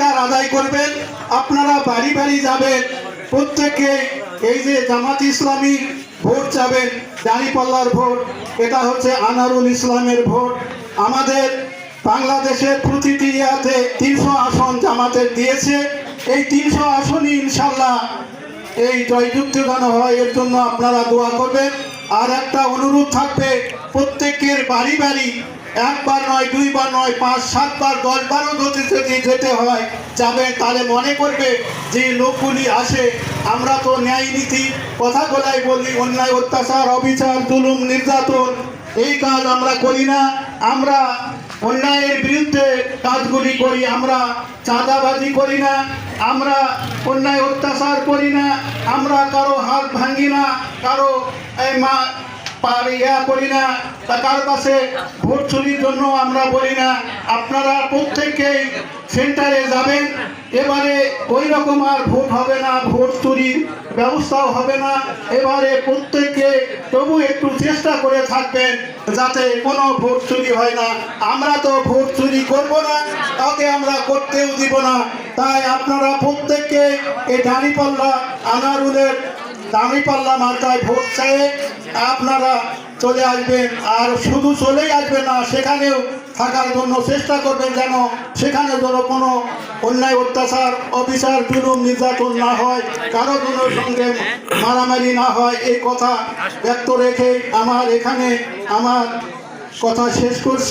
অধিকার আদায় করবেন, আপনারা বাড়ি বাড়ি যাবেন প্রত্যেকে এই যে জামাত ইসলামী ভোট যাবেন দাঁড়িপাল্লার ভোট, এটা হচ্ছে আনারুল ইসলামের ভোট। আমাদের বাংলাদেশের প্রতিটি ইয়াতে তিনশো আসন জামাতের দিয়েছে। এই তিনশো আসনই ইনশাল্লাহ এই জয়যুক্ত যেন হয় এর জন্য আপনারা দোয়া করবেন। আর একটা অনুরোধ থাকবে, প্রত্যেকের বাড়ি বাড়ি একবার নয়, দুইবার নয়, পাঁচ, সাতবার দশ বারও যদি যদি যেতে হয়, যাবে তাহলে মনে করবে যে লোকগুলি আসে। আমরা তো ন্যায় নীতি কথা কথাগুলাই বলি, অন্যায়, অত্যাচার, অবিচার, জুলুম, নির্যাতন, এই কাজ আমরা করি না। আমরা অন্যায়ের বিরুদ্ধে কাজগুলি করি, আমরা চাঁদাবাজি করি না, আমরা অন্যায়, অত্যাচার করি না, আমরা কারও হাত ভাঙি না, কারও মা ইয়া না ভোট চুরির জন্য আমরা বলি না। আপনারা সেন্টারে যাবেন। এবারে ওই রকম আর ভোট হবে না, ভোট চুরির ব্যবস্থাও হবে না। এবারে তবু একটু চেষ্টা করে থাকবেন যাতে কোনো ভোট চুরি হয় না। আমরা তো ভোট চুরি করব না কাউকে আমরা করতেও দিব না। তাই আপনারা প্রত্যেককে এই দাঁড়িপাল্লা আনারুলের দাঁড়িপাল্লা মার্কায় ভোট চেয়ে আপনারা চলে আসবেন, আর শুধু চলেই আসবেন না, সেখানেও থাকার জন্য চেষ্টা করবেন যেন সেখানে যেন কোনো অন্যায়, অত্যাচার, অবিচার, জুলুম, নির্যাতন না হয়, কারও জন্য সঙ্গে মারামারি না হয়। এই কথা ব্যক্ত রেখে আমার এখানে আমার কথা শেষ করছি।